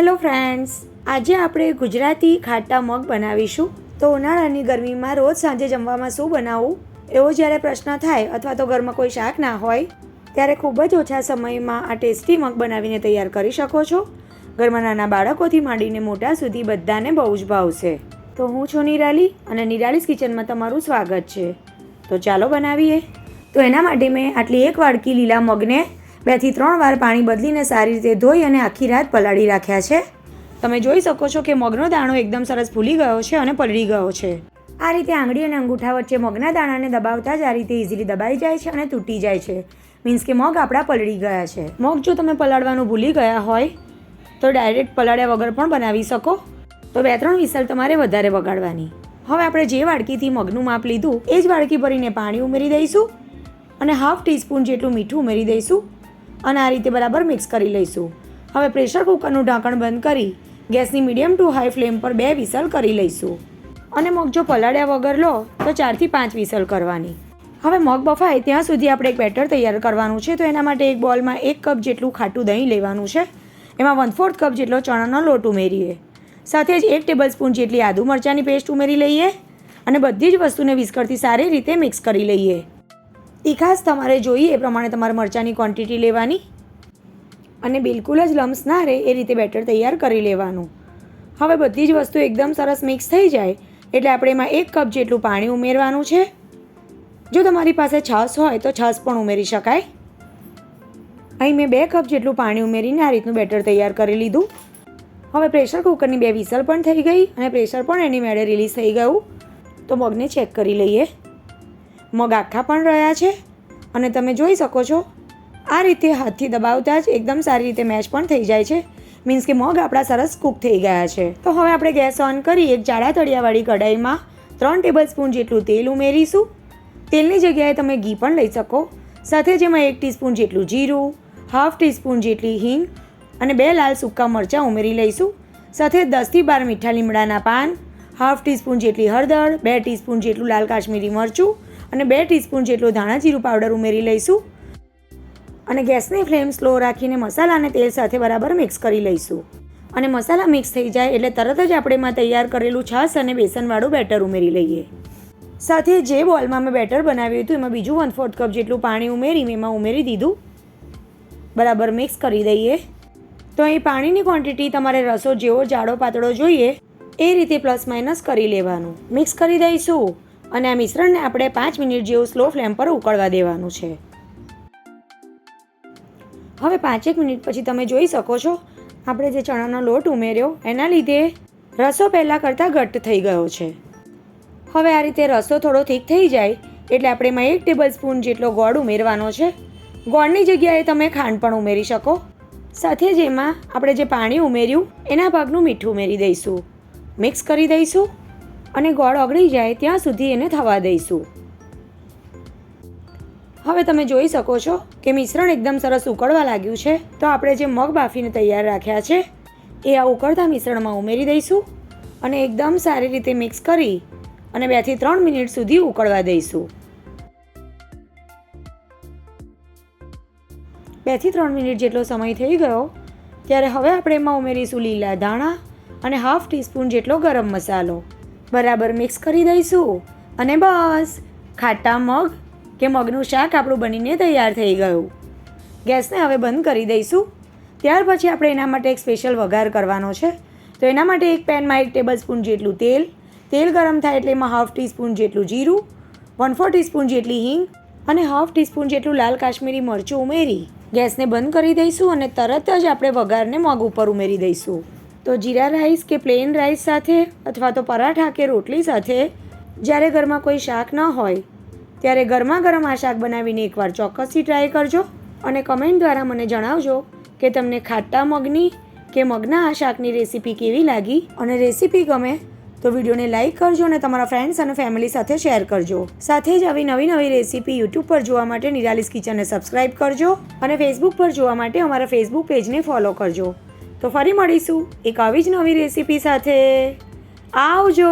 Hello friends આજે આપણે ગુજરાતી ખાટા મગ બનાવીશું. તો ઉનાળાની ગરમીમાં રોજ સાંજે જમવામાં શું બનાવવું? એવો જ્યારે પ્રશ્ન થાય અથવા તો ઘરમાં કોઈ શાક ના હોય, ત્યારે ખૂબ જ ઓછા સમયમાં આ ટેસ્ટી મગ બનાવીને તૈયાર કરી શકો છો. ઘરમાં નાના બાળકોથી માંડીને મોટા સુધી બધાને બહુ જ ભાવશે તો હું છું નિરાલી અને નિરાલીસ કિચનમાં તમારું સ્વાગત છે. તો ચાલો બનાવીએ. તો એના માટે મેં આટલી એક વાડકી લીલા મગને બેથી ત્રણ વાર પાણી બદલીને સારી રીતે ધોઈ અને આખી રાત પલાળી રાખ્યા છે. તમે જોઈ શકો છો કે મગનો દાણો એકદમ સરસ ફૂલી ગયો છે અને પલળી ગયો છે. આ રીતે આંગળી અને અંગૂઠા વચ્ચે મગના દાણાને દબાવતા જ આ રીતે ઇઝીલી દબાઈ જાય છે અને તૂટી જાય છે. મીન્સ કે મગ આપણા પલળી ગયા છે. મગ જો તમે પલાળવાનું ભૂલી ગયા હોય તો ડાયરેક્ટ પલાળ્યા વગર પણ બનાવી શકો. તો બે ત્રણ વિસલ તમારે વધારે વગાડવાની. હવે આપણે જે વાડકીથી મગનું માપ લીધું એ જ વાડકી ભરીને પાણી ઉમેરી દઈશું અને હાફ ટીસ્પૂન જેટલું મીઠું ઉમેરી દઈશું. અને આ રીતે બરાબર મિક્સ કરી લઈશું. હવે પ્રેશર કુકરનું ઢાંકણ બંધ કરી ગેસની મીડિયમ ટુ હાઈ ફ્લેમ પર બે વિસલ કરી લઈશું. અને મગ જો પલાળ્યા વગર લો, તો ચારથી પાંચ વિસલ કરવાની. હવે મગ બફાય ત્યાં સુધી આપણે એક બેટર તૈયાર કરવાનું છે, તો એના માટે એક બોલમાં એક કપ જેટલું ખાટું દહીં લેવાનું છે. એમાં વન ફોર્થ કપ જેટલો ચણાનો લોટ ઉમેરીએ. સાથે જ એક ટેબલ સ્પૂન જેટલી આદુ મરચાંની પેસ્ટ ઉમેરી લઈએ અને બધી જ વસ્તુને વિસ્કરથી સારી રીતે મિક્સ કરી લઈએ. તીખાસ તમારે જોઈએ, એ પ્રમાણે તમારે મરચાંની ક્વોન્ટિટી લેવાની અને બિલકુલ જ લમ્સ ના રહે, એ રીતે બેટર તૈયાર કરી લેવાનું. હવે બધી જ વસ્તુ એકદમ સરસ મિક્સ થઈ જાય, એટલે આપણે એમાં એક કપ જેટલું પાણી ઉમેરવાનું છે. જો તમારી પાસે છાશ હોય, તો છાશ પણ ઉમેરી શકાય. અહીં મેં બે કપ જેટલું પાણી ઉમેરીને આ રીતનું બેટર તૈયાર કરી લીધું. હવે પ્રેશર કુકરની બે વિસલ પણ થઈ ગઈ અને પ્રેશર પણ એની મેળે રિલીઝ થઈ ગયું. તો મગને ચેક કરી લઈએ. મગ આખા પણ રહ્યા છે? અને તમે જોઈ શકો છો, આ રીતે હાથથી દબાવતા જ એકદમ સારી રીતે મેચ પણ થઈ જાય છે. મીન્સ કે મગ આપણા સરસ કૂક થઈ ગયા છે. તો હવે આપણે ગેસ ઓન કરી એક જાડા તળિયાવાળી કઢાઈમાં ત્રણ ટેબલ સ્પૂન જેટલું તેલ ઉમેરીશું. તેલની જગ્યાએ તમે ઘી પણ લઈ શકો. સાથે જેમાં એક ટીસ્પૂન જેટલું જીરું હાફ ટીસ્પૂન જેટલી હિંગ અને બે લાલ સૂકા મરચાં ઉમેરી લઈશું. સાથે દસથી બાર મીઠા લીમડાના પાન હાફ ટીસ્પૂન જેટલી હળદર, બે ટીસ્પૂન જેટલું લાલ કાશ્મીરી મરચું અને બે ટીસ્પૂન જેટલું ધાણા જીરું પાવડર ઉમેરી લઈશું. અને ગેસની ફ્લેમ સ્લો રાખીને મસાલા અને તેલ સાથે બરાબર મિક્સ કરી લઈશું. અને મસાલા મિક્સ થઈ જાય એટલે તરત જ આપણે એમાં તૈયાર કરેલું છાશ અને બેસનવાળું બેટર ઉમેરી લઈએ. સાથે જે બોલમાં મેં બેટર બનાવ્યું હતું એમાં બીજું વન ફોર્થ કપ જેટલું પાણી ઉમેરી મેં એમાં ઉમેરી દીધું. બરાબર મિક્સ કરી દઈએ. તો અહીં પાણીની ક્વોન્ટિટી તમારે રસો જેવો જાડો પાતળો જોઈએ, એ રીતે પ્લસ માઇનસ કરી લેવાનું. મિક્સ કરી દઈશું. અને આ મિશ્રણને આપણે પાંચ મિનિટ જેવું સ્લો ફ્લેમ પર ઉકળવા દેવાનું છે. હવે પાંચેક મિનિટ પછી તમે જોઈ શકો છો, આપણે જે ચણાનો લોટ ઉમેર્યો, એના લીધે રસો પહેલાં કરતાં ઘટ્ટ થઈ ગયો છે. હવે આ રીતે રસો થોડો થીક થઈ જાય, એટલે આપણે એમાં એક ટેબલ સ્પૂન જેટલો ગોળ ઉમેરવાનો છે. ગોળની જગ્યાએ તમે ખાંડ પણ ઉમેરી શકો. સાથે જ એમાં આપણે જે પાણી ઉમેર્યું, એના ભાગનું મીઠું ઉમેરી દઈશું. મિક્સ કરી દઈશું. અને ગોળ ઓગળી જાય ત્યાં સુધી એને થવા દઈશું. હવે તમે જોઈ શકો છો કે મિશ્રણ એકદમ સરસ ઉકળવા લાગ્યું છે. તો આપણે જે મગ બાફીને તૈયાર રાખ્યા છે, એ આ ઉકળતા મિશ્રણમાં ઉમેરી દઈશું અને એકદમ સારી રીતે મિક્સ કરી અને બેથી ત્રણ મિનિટ સુધી ઉકળવા દઈશું. બેથી ત્રણ મિનિટ જેટલો સમય થઈ ગયો, ત્યારે હવે આપણે એમાં ઉમેરીશું લીલા ધાણા અને હાફ ટીસ્પૂન જેટલો ગરમ મસાલો. બરાબર મિક્સ કરી દઈશું. અને બસ, ખાટા મગ કે મગનું શાક આપણું બનીને તૈયાર થઈ ગયું. ગેસને હવે બંધ કરી દઈશું. ત્યાર પછી આપણે એના માટે એક સ્પેશિયલ વઘાર કરવાનો છે. તો એના માટે એક પેનમાં એક ટેબલ સ્પૂન જેટલું તેલ તેલ ગરમ થાય એટલે એમાં હાફ ટીસ્પૂન જેટલું જીરું વન ફોર ટીસ્પૂન જેટલી હિંગ અને હાફ ટીસ્પૂન જેટલું લાલ કાશ્મીરી મરચું ઉમેરી ગેસને બંધ કરી દઈશું અને તરત જ આપણે વઘારને મગ ઉપર ઉમેરી દઈશું. તો જીરા રાઈસ કે પ્લેન રાઈસ સાથે અથવા તો પરાઠા કે રોટલી સાથે જ્યારે ઘરમાં કોઈ શાક ન હોય, ત્યારે ગરમા ગરમ આ શાક બનાવીને એકવાર ચોક્કસથી ટ્રાય કરજો અને કમેન્ટ દ્વારા મને જણાવજો કે તમને ખાટા મગની કે મગના આ શાકની રેસીપી કેવી લાગી અને રેસીપી ગમે તો વિડીયોને લાઇક કરજો અને તમારા ફ્રેન્ડ્સ અને ફેમિલી સાથે શેર કરજો. સાથે જ આવી નવી નવી રેસીપી યુટ્યુબ પર જોવા માટે નિરાલિસ કિચનને સબસ્ક્રાઇબ કરજો અને ફેસબુક પર જોવા માટે અમારા ફેસબુક પેજને ફોલો કરજો. તો ફરી મળીશું એક આવી જ નવી રેસીપી સાથે. આવજો!